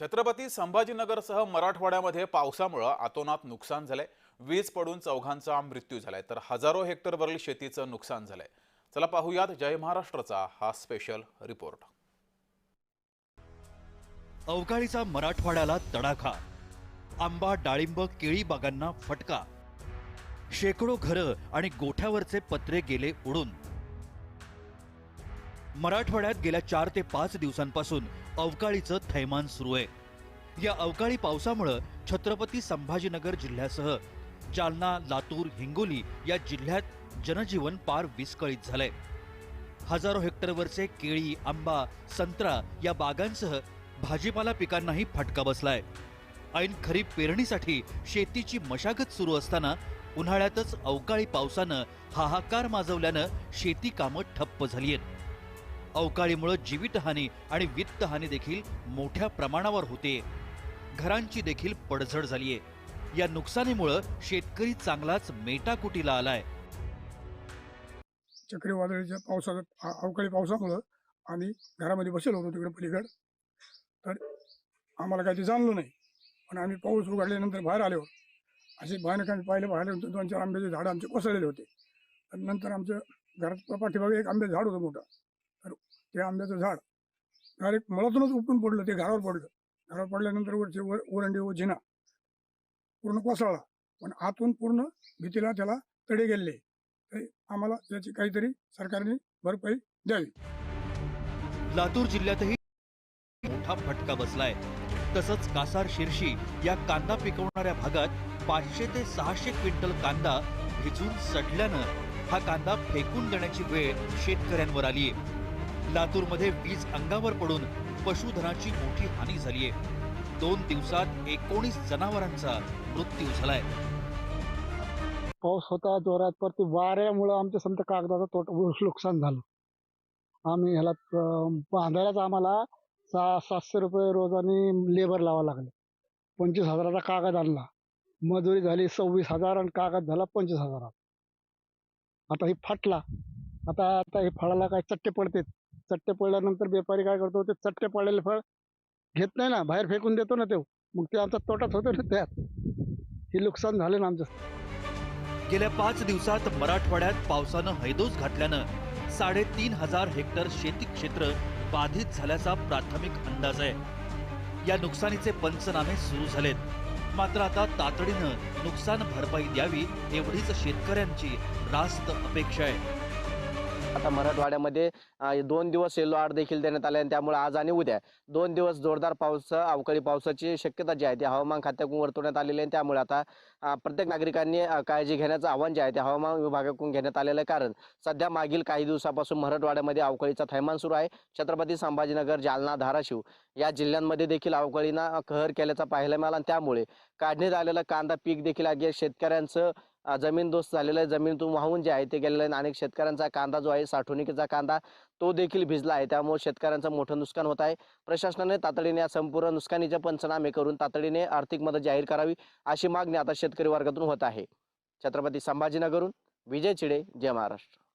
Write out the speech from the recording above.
छत्रपती संभाजीनगरसह मराठवाड्यामध्ये पावसामुळं आतोनात नुकसान झालंय. वीज पडून चौघांचा मृत्यू झालाय. तर हजारो हेक्टरवरील शेतीचं नुकसान झालंय. चला पाहूयात जय महाराष्ट्राचा हा स्पेशल रिपोर्ट अवकाळीचा मराठवाड्याला तडाखा. आंबा डाळिंब केळी बागांना फटका. शेकडो घरं आणि गोठ्यावरचे पत्रे गेले उडून. मराठवाड्यात गेल्या चार ते पाच दिवसांपासून अवकाळीचं थैमान सुरू आहे. या अवकाळी पावसामुळं छत्रपती संभाजीनगर जिल्ह्यासह जालना लातूर हिंगोली या जिल्ह्यात जनजीवन पार विस्कळीत झालंय. हजारो हेक्टरवरचे केळी आंबा संत्रा या बागांसह भाजीपाला पिकांनाही फटका बसलाय. ऐन खरीप पेरणीसाठी शेतीची मशागत सुरू असताना उन्हाळ्यातच अवकाळी पावसानं हाहाकार माजवल्यानं शेती कामं ठप्प झाली आहेत. अवकाळीमुळे जीवितहानी आणि वित्तहानी देखील मोठ्या प्रमाणावर होते. घरांची देखील पडझड झालीय. या नुकसानीमुळं शेतकरी चांगलाच मेटाकुटीला आलाय. चक्रीवादळीच्या पावसात अवकाळी पावसामुळं आम्ही घरामध्ये बसेल होतो तिकडे पलीकड. तर आम्हाला काही ते जाणलं नाही. पण आम्ही पाऊस उघडल्यानंतर बाहेर आल्यावर असे भयानक आम्ही पाहिलं बाहेर होतं. दोन चार आंब्याचे झाडं आमचे कोसळलेले होते. नंतर आमच्या घरात पाठीमागे एक आंब्याचं झाड होतं मोठं. ते आंब्याचं झाड. डायरेक्ट मळातूनच उपटून पडलं ते घरावर पडलं. घरावर पडल्यानंतर वरचे वर ओरंडी व जिना. पूर्ण कोसळला. पण आतून पूर्ण भीतीला त्याला तडे गेले. आम्हाला याची काहीतरी सरकारने भरपाई द्यावी. लातूर जिल्ह्यातही मोठा फटका बसलाय. तसंच कासार शिरशी या कांदा पिकवणाऱ्या भागात पाचशे ते सहाशे क्विंटल कांदा भिजून सडल्यानं हा कांदा फेकून देण्याची वेळ शेतकऱ्यांवर आली आहे लातूरमध्ये वीज अंगावर पडून पशुधनाची मोठी हानी झालीय. दोन दिवसात एकोणीस जनावरांचा मृत्यू झालाय. पाऊस होता जोरात परत वाऱ्यामुळं आमच्या समजा कागदाचं तोट नुकसान झालं. आम्ही ह्याला बांधायलाच आम्हाला सहा सातशे रुपये रोजाने लेबर लावा लागले. पंचवीस हजाराचा कागद आणला. मजुरी झाली सव्वीस हजार आणि कागद झाला पंचवीस हजारात आता ही फाटला. आता आता हे फळाला काय चट्टे पडतेत. चट्टे पडल्यानंतर व्यापारी काय करतो ते चट्टे पडलेले फळ घेत नाही ना बाहेर फेकून देतो ना ते मग ते आमचा तोटाच होतो ना त्यात हे नुकसान झालं ना आमचं. गेल्या पाच दिवसात मराठवाड्यात पावसानं हैदोस घातल्यानं साडेतीन हजार हेक्टर शेती क्षेत्र बाधित झाल्याचा प्राथमिक अंदाज आहे. या नुकसानीचे पंचनामे सुरू झालेत. मात्र आता तातडीनं नुकसान भरपाई द्यावी एवढीच शेतकऱ्यांची रास्त अपेक्षा आहे. आता मराठवाड्यामध्ये दोन दिवस येलो आर्ट देखील देण्यात आले आणि त्यामुळे आज आणि उद्या दोन दिवस जोरदार पाऊस अवकाळी पावसाची शक्यता जी आहे ती हवामान खात्याकडून वर्तवण्यात आलेली आहे त्यामुळे आता प्रत्येक नागरिकांनी काळजी घेण्याचं आव्हान जे आहे ते हवामान विभागाकडून घेण्यात आलेलं आहे. कारण सध्या मागील काही दिवसापासून मराठवाड्यामध्ये अवकाळीचा थैमान सुरू आहे. छत्रपती संभाजीनगर जालना धाराशिव या जिल्ह्यांमध्ये देखील अवकाळीनं कहर केल्याचा पाहायला मिळाला आणि त्यामुळे काढण्यात आलेलं कांदा पीक देखील अगे शेतकऱ्यांचं जमीन जमीनदोस्त झालेलं आहे. जमिनीतून वाहून जे आहे ते गेलेलं आहे. आणि अनेक शेतकऱ्यांचा कांदा जो आहे साठवणुकीचा कांदा तो देखील भिजला आहे. त्यामुळे शेतकऱ्यांचं मोठं नुकसान होत आहे. प्रशासनाने तातडीने या संपूर्ण नुकसानीचे पंचनामे करून तातडीने आर्थिक मदत जाहीर करावी अशी मागणी आता शेतकरी वर्गातून होत आहे. छत्रपती संभाजीनगरहून विजय चिडे जय महाराष्ट्र.